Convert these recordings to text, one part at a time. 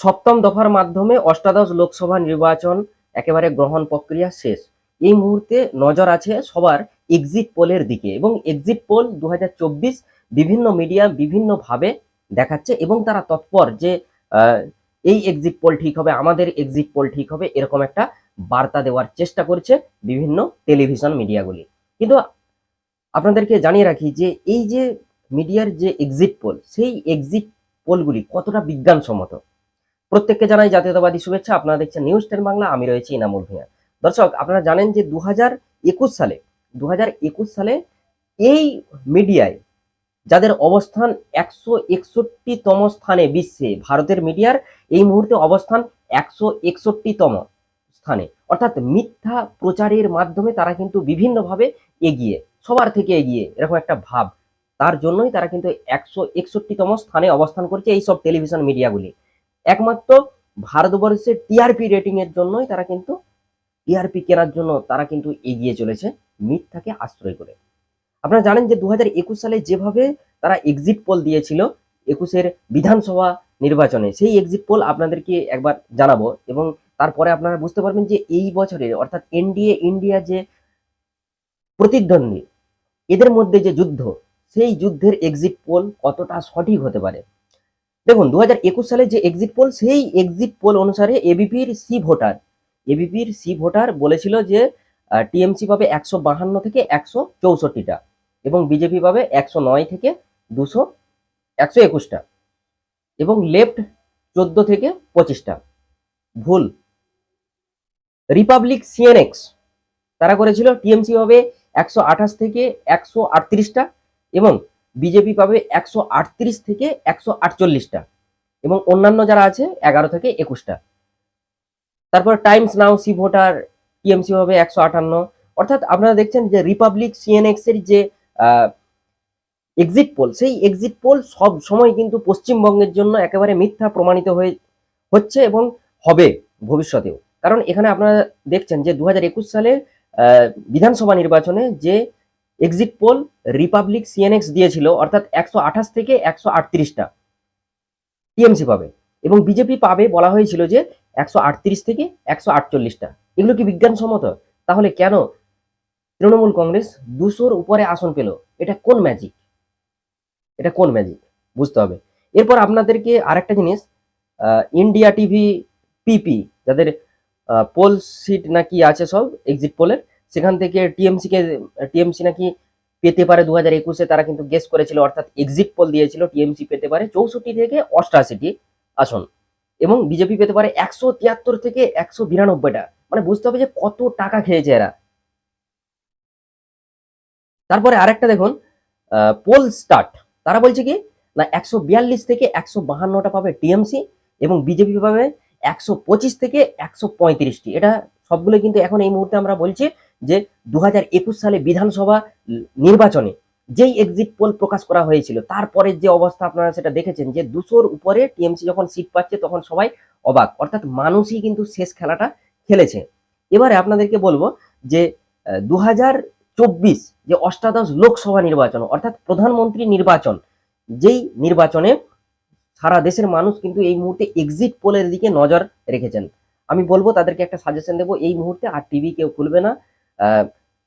সপ্তম দফার মাধ্যমে অষ্টাদশ লোকসভা নির্বাচন একেবারে গ্রহণ প্রক্রিয়া শেষ। এই মুহূর্তে নজর আছে সবার এক্সিট পোলের দিকে এবং এক্সিট পোল দু হাজার চব্বিশ বিভিন্ন মিডিয়া বিভিন্নভাবে দেখাচ্ছে এবং তারা তৎপর যে এই এক্সিট পোল ঠিক হবে, আমাদের এক্সিট পোল ঠিক হবে এরকম একটা বার্তা দেওয়ার চেষ্টা করছে বিভিন্ন টেলিভিশন মিডিয়াগুলি কিন্তু আপনাদেরকে জানিয়ে রাখি যে, এই যে মিডিয়ার যে এক্সিট পোল সেই এক্সিট পোলগুলি কতটা বিজ্ঞানসম্মত? প্রত্যেককে জানাই জাতীয়তাবাদী শুভেচ্ছা। আপনারা দেখছেন নিউজ টেন বাংলা আমি রয়েছি ইনামুল ভূঁইয়া। দর্শক, আপনারা জানেন যে দু সালে দু সালে এই মিডিয়ায় যাদের অবস্থান একশো একষট্টিতম স্থানে বিশ্বে, ভারতের মিডিয়ার এই মুহূর্তে অবস্থান একশো একষট্টিতম স্থানে। অর্থাৎ মিথ্যা প্রচারের মাধ্যমে তারা কিন্তু বিভিন্নভাবে এগিয়ে, সবার থেকে এগিয়ে, এরকম একটা ভাব। তার জন্যই তারা কিন্তু একশো একষট্টিতম স্থানে অবস্থান করছে এই সব টেলিভিশন মিডিয়াগুলি। একমাত্র ভারতবর্ষের টিআরপি রেটিং এর জন্যই তারা কিন্তু টিআরপি কেনার জন্য তারা কিন্তু এগিয়ে চলেছে, মিথ্যাকে আশ্রয় করে। আপনারা জানেন যে দু সালে যেভাবে তারা এক্সিট পোল দিয়েছিল, একুশের বিধানসভা নির্বাচনে, সেই এক্সিট পোল আপনাদেরকে একবার জানাব এবং তারপরে আপনারা বুঝতে পারবেন যে এই বছরের অর্থাৎ এনডিএ ইন্ডিয়া যে প্রতিদ্বন্দ্বী, এদের মধ্যে যে যুদ্ধ, সেই যুদ্ধের এক্সিট পোল কতটা সঠিক হতে পারে। দেখুন দু সালে যে এক্সিট পোল সেই এক্সিট পোল অনুসারে এবিপির সি ভোটার এবিপির সি ভোটার বলেছিল যে টিএমসি পাবে একশো বাহান্ন থেকে একশো চৌষট্টিটা এবং বিজেপি পাবে একশো নয় থেকে দুশো একশো একুশটা এবং লেফট চোদ্দ থেকে পঁচিশটা। ভুল। রিপাবলিক সিএনএক্স তারা করেছিল টিএমসি পাবে একশো আঠাশ থেকে একশো আটত্রিশটা এবং বিজেপি পাবে একশো আটত্রিশ থেকে একশো আটচল্লিশটা এবং অন্যান্য যারা আছে, এগারো থেকে একুশটা। তারপর Times Now C voter TMC হবে একশো আটান্ন। অর্থাৎ আপনারা দেখছেন যে রিপাবলিক সিএনএক্স এর যে এক্সিট পোল সেই এক্সিট পোল সব সময় কিন্তু পশ্চিমবঙ্গের জন্য একেবারে মিথ্যা প্রমাণিত হয়ে, হচ্ছে এবং হবে ভবিষ্যতেও। কারণ এখানে আপনারা দেখছেন যে দু হাজার একুশ সালে বিধানসভা নির্বাচনে যে এক্সিট পোল রিপাবলিক সিএনএক্স দিয়েছিল, অর্থাৎ একশো আঠাশ থেকে একশো আটত্রিশটা টিএমসি পাবে। এবং বিজেপি পাবে বলা হয়েছিল যে একশো আটত্রিশ থেকে একশো আটচল্লিশটা। এগুলো কি বিজ্ঞানসম্মত? তাহলে কেন তৃণমূল কংগ্রেস দুশোর উপরে আসন পেল? এটা কোন ম্যাজিক এটা কোন ম্যাজিক বুঝতে হবে। এরপর আপনাদেরকে আরেকটা জিনিস ইন্ডিয়া টিভি পিপি যাদের পোল সিট নাকি আছে সব এক্সিট পোলের সেখান থেকে টিএমসি কে, টিএমসি নাকি পেতে পারে দু হাজার একুশে, তারা কিন্তু গেস করেছিল, অর্থাৎ এক্সিট পোল দিয়েছিল, টিএমসি পেতে পারে চৌষট্টি থেকে অষ্টআশিটি আসন। এবং বিজেপি পেতে পারে একশো তিয়াত্তর থেকে একশো বিরানব্বইটা। মানে বুঝতে হবে যে কত টাকা খেয়েছে এরা। তারপরে আরেকটা দেখুন পোল স্টার্ট তারা বলছে কি, না, একশো বিয়াল্লিশ থেকে একশো বাহান্নটা পাবে টিএমসি এবং বিজেপি পাবে একশো পঁচিশ থেকে একশো পঁয়ত্রিশটি। এটা সবগুলো কিন্তু এখন এই মুহূর্তে আমরা বলছি যে দু হাজার একুশ সালে বিধানসভা নির্বাচনে যেই এক্সিট পোল প্রকাশ করা হয়েছিল তারপরে যে অবস্থা আপনারা সেটা দেখেছেন যে দুশোর উপরে টিএমসি যখন সিট পাচ্ছে তখন সবাই অবাক, অর্থাৎ মানুষই কিন্তু শেষ খেলাটা খেলেছে। এবারে আপনাদেরকে বলব যে দু চব্বিশ যে অষ্টাদশ লোকসভা নির্বাচন, অর্থাৎ প্রধানমন্ত্রী নির্বাচন, যেই নির্বাচনে সারা দেশের মানুষ কিন্তু এই মুহূর্তে এক্সিট পোলের দিকে নজর রেখেছেন। আমি বলব তাদেরকে একটা সাজেশন দেবো, এই মুহূর্তে আর টিভি কেউ খুলবে না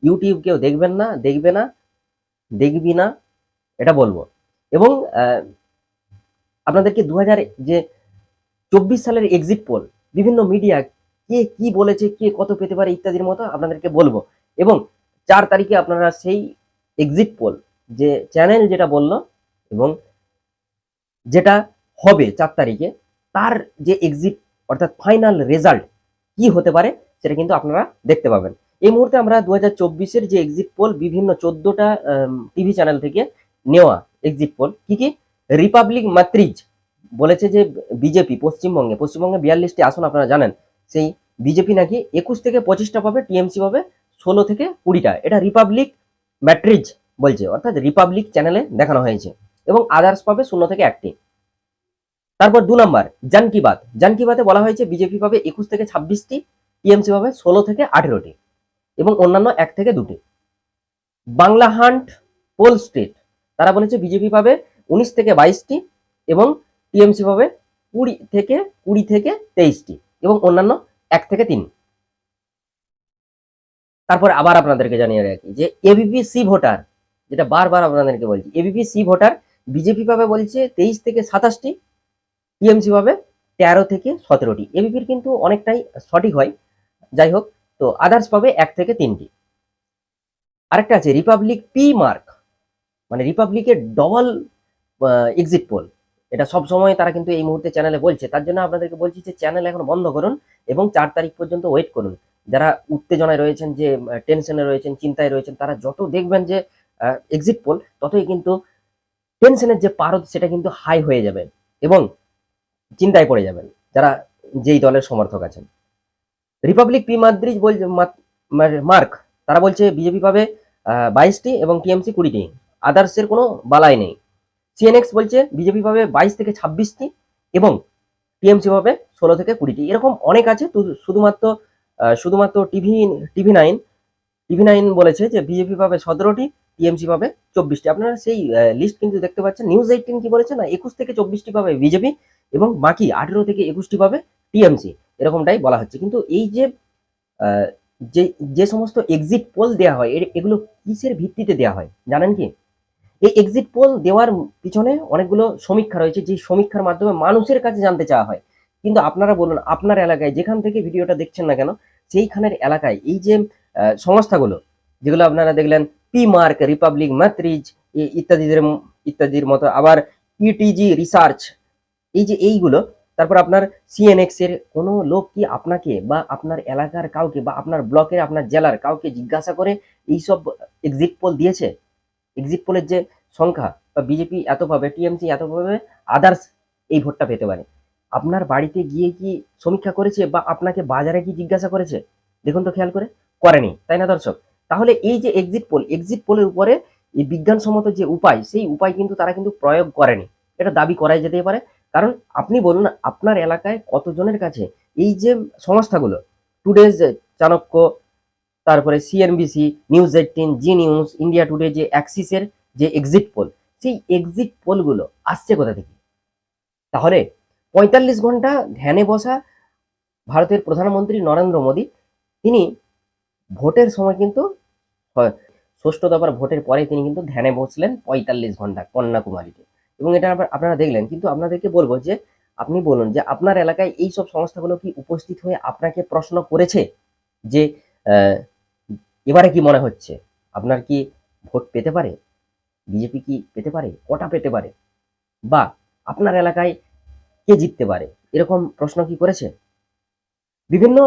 ইউটিউব কেউ দেখবেন না, দেখবে না, দেখবি না, এটা বলব। এবং আপনাদেরকে দু হাজার, যে চব্বিশ সালের এক্সিট পোল বিভিন্ন মিডিয়া কে কি বলেছে, কে কত পেতে পারে ইত্যাদির মতো আপনাদেরকে বলব। এবং চার তারিখে আপনারা সেই এক্সিট পোল যে চ্যানেল যেটা বলল, এবং যেটা হবে চার তারিখে, তার যে এক্সিট অর্থাৎ ফাইনাল রেজাল্ট কি হতে পারে সেটা কিন্তু আপনারা দেখতে পাবেন। এই মুহূর্তে আমরা দু হাজার যে এক্সিট পোল বিভিন্ন চোদ্দটা টিভি চ্যানেল থেকে নেওয়া এক্সিট পোল কি কি? রিপাবলিক মাত্রিজ বলেছে যে বিজেপি, পশ্চিমবঙ্গে পশ্চিমবঙ্গে বিয়াল্লিশটি আসন আপনারা জানেন, সেই বিজেপি নাকি একুশ থেকে পঁচিশটা পাবে টিএমসি পাবে, ষোলো থেকে কুড়িটা। এটা রিপাবলিক ম্যাট্রিজ বলছে, অর্থাৎ রিপাবলিক চ্যানেলে দেখানো হয়েছে এবং আদার্স পাবে শূন্য থেকে একটি। তারপর দু নম্বর, জান কি বাত? জান বলা হয়েছে বিজেপি পাবে একুশ থেকে ছাব্বিশটি, টিএমসি পাবে ষোলো থেকে আঠেরোটি এবং অন্যান্য এক থেকে দুটি। বাংলা হান্ট পোল স্টেট, তারা বলেছে বিজেপি পাবে উনিশ থেকে বাইশটি এবং টিএমসি পাবে কুড়ি থেকে কুড়ি থেকে তেইশটি এবং অন্যান্য এক থেকে তিন। তারপর আবার আপনাদেরকে জানিয়ে রাখি যে এবিপি সি ভোটার, যেটা বারবার আপনাদেরকে বলছি, এবিপি সি ভোটার বিজেপি পাবে বলছে তেইশ থেকে সাতাশটি টিএমসি পাবে তেরো থেকে সতেরোটি। এবিপির কিন্তু অনেকটাই সঠিক হয়। যাই হোক, তো আদার্স পাবে এক থেকে তিনটি। আরেকটা আছে রিপাবলিক পি মার্ক মানে রিপাবলিকের ডবল এক্সিট পোল এটা সব সময় তারা কিন্তু এই মুহূর্তে চ্যানেলে বলছে। তার জন্য আপনাদেরকে বলছি যে চ্যানেল এখন বন্ধ করুন এবং চার তারিখ পর্যন্ত ওয়েট করুন। যারা উত্তেজনায় রয়েছেন, যে টেনশনে রয়েছেন, চিন্তায় রয়েছেন, তারা যত দেখবেন যে এক্সিট পোল ততই কিন্তু টেনশনের যে পারদ, সেটা কিন্তু হাই হয়ে যাবে। এবং চিন্তায় পড়ে যাবেন, যারা যেই দলের সমর্থক আছেন। রিপাবলিক পি মাদ্রিজ বলছে মার্ক তারা বলছে বিজেপি পাবে বাইশটি এবং টিএমসি কুড়িটি। আদার্সের কোনো বালাই নেই। সিএনএক্স বলছে বিজেপি পাবে বাইশ থেকে ছাব্বিশটি এবং টিএমসি পাবে ষোলো থেকে কুড়িটি। এরকম অনেক আছে শুধুমাত্র শুধুমাত্র TV TV nine TV nine বলেছে যে বিজেপি পাবে সতেরোটি টিএমসি পাবে চব্বিশটি। আপনারা সেই লিস্ট কিন্তু দেখতে পাচ্ছেন। নিউজ এইটিন কি বলেছে না, একুশ থেকে চব্বিশটি পাবে বিজেপি এবং বাকি আঠেরো থেকে একুশটি পাবে টিএমসি এরকমটাই বলা হচ্ছে। কিন্তু এই যে যে যে সমস্ত এক্সিট পোল দেওয়া হয় এগুলো কিসের ভিত্তিতে দেওয়া হয়, জানেন কি? এই এক্সিট পোল দেওয়ার পিছনে অনেকগুলো সমীক্ষা রয়েছে, যে সমীক্ষার মাধ্যমে মানুষের কাছে জানতে চাওয়া হয়। কিন্তু আপনারা বলুন, আপনার এলাকায় যেখান থেকে ভিডিওটা দেখছেন না কেন, সেইখানের এলাকায় এই যে সংস্থাগুলো, যেগুলো আপনারা দেখলেন পি মার্ক রিপাবলিক ম্যাথ্রিজ ইত্যাদিদের, ইত্যাদির মতো, আবার ইটিজি রিসার্চ এই যে এইগুলো, তারপর আপনার সিএনএক্স এর কোনো লোক কি আপনাকে বা আপনার এলাকার কাউকে বা আপনার ব্লকের, আপনার জেলার কাউকে জিজ্ঞাসা করে এইসব এক্সিট পোল দিয়েছে? এক্সিট পোলের যে সংখ্যা বা বিজেপি এত পাবে টিএমসি এত পাবে আদার্স এই ভোটটা পেতে পারে। আপনার বাড়িতে গিয়ে কি সমীক্ষা করেছে বা আপনাকে বাজারে কি জিজ্ঞাসা করেছে? দেখুন তো খেয়াল করে, করেনি, তাই না দর্শক? তাহলে এই যে এক্সিট পোল এক্সিট পোলের উপরে এই বিজ্ঞানসম্মত যে উপায়, সেই উপায় কিন্তু তারা কিন্তু প্রয়োগ করেনি। এটা দাবি করাই যেতে পারে। কারণ আপনি বলুন আপনার এলাকায় কতজনের কাছে এই যে সংস্থাগুলো টুডেজ চাণক্য, তারপরে CNBC news eighteen Zee news India today যে অ্যাক্সিসের যে এক্সিট পোল সেই এক্সিট পোলগুলো আসছে কোথা থেকে? তাহলে পঁয়তাল্লিশ ঘণ্টা ধ্যানে বসা ভারতের প্রধানমন্ত্রী নরেন্দ্র মোদী, তিনি ভোটের সময় কিন্তু ষষ্ঠ দফার ভোটের পরে তিনি কিন্তু ধ্যানে বসলেন পঁয়তাল্লিশ ঘণ্টা কন্যাকুমারীতে। এবং এটা আপনারা দেখলেন, কিন্তু আপনাদেরকে বলব যে, আপনি বলুন যে আপনার এলাকায় এই সব সংস্থাগুলো কি উপস্থিত হয়ে আপনাকে প্রশ্ন করেছে যে এবারে কি মনে হচ্ছে? আপনার কি ভোট পেতে পারে? বিজেপি কি পেতে পারে? কটা পেতে পারে? বা আপনার এলাকায় কে জিততে পারে? এরকম প্রশ্ন কি করেছে? বিভিন্ন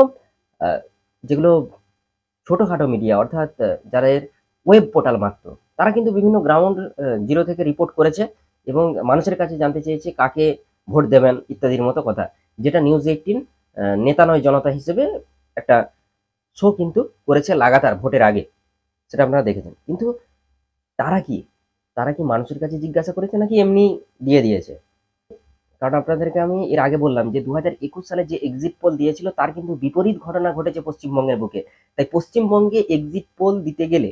যেগুলো ছোটোখাটো মিডিয়া, অর্থাৎ যাদের ওয়েব পোর্টাল মাত্র, তারা কিন্তু বিভিন্ন গ্রাউন্ড জিরো থেকে রিপোর্ট করেছে। এবং মানুষের কাছে জানতে চেয়েছে কাকে ভোট দেবেন ইত্যাদির মতো কথা। যেটা নিউজ এইটিন নেতা নয়, জনতা হিসেবে একটা শো কিন্তু করেছে লাগাতার ভোটের আগে। সেটা আপনারা দেখেছেন। কিন্তু তারা কি? তারা কি মানুষের কাছে জিজ্ঞাসা করেছে নাকি এমনি দিয়ে দিয়েছে? কারণ আপনাদেরকে আমি এর আগে বললাম যে দু হাজার একুশ সালে যে এক্সিট পোল দিয়েছিল, তার কিন্তু বিপরীত ঘটনা ঘটেছে পশ্চিমবঙ্গের বুকে। তাই পশ্চিমবঙ্গে এক্সিট পোল দিতে গেলে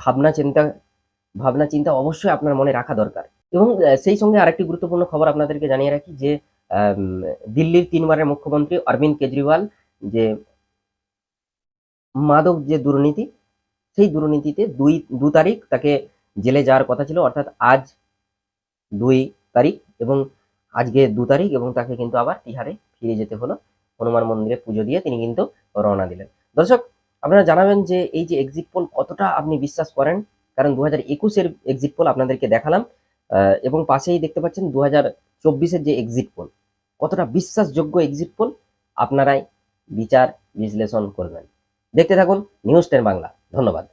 ভাবনা চিন্তা ভাবনা, চিন্তা অবশ্যই আপনার মনে রাখা দরকার। এবং সেই সঙ্গে আরেকটি গুরুত্বপূর্ণ খবর আপনাদেরকে জানিয়ে রাখি যে দিল্লির তিনবারের মুখ্যমন্ত্রী অরবিন্দ কেজরিওয়াল যে মাদক যে দুর্নীতি, সেই দুর্নীতিতে দুই, দু তারিখ তাকে জেলে যাওয়ার কথা ছিল, অর্থাৎ আজ দুই তারিখ এবং আজকে দু তারিখ এবং তাকে কিন্তু আবার তিহারে ফিরে যেতে হলো। হনুমান মন্দিরে পুজো দিয়ে তিনি কিন্তু রওনা দিলেন। দর্শক, আপনারা জানাবেন যে এই যে এক্সিট পোল কতটা আপনি বিশ্বাস করেন? কারণ দু হাজার একুশের এক্সিট পোল আপনাদেরকে দেখালাম এবং পাশেই দেখতে পাচ্ছেন দু হাজার চব্বিশের যে এক্সিট পোল কতটা বিশ্বাসযোগ্য এক্সিট পোল আপনারাই বিচার বিশ্লেষণ করবেন। দেখতে থাকুন নিউজ টেন বাংলা। ধন্যবাদ।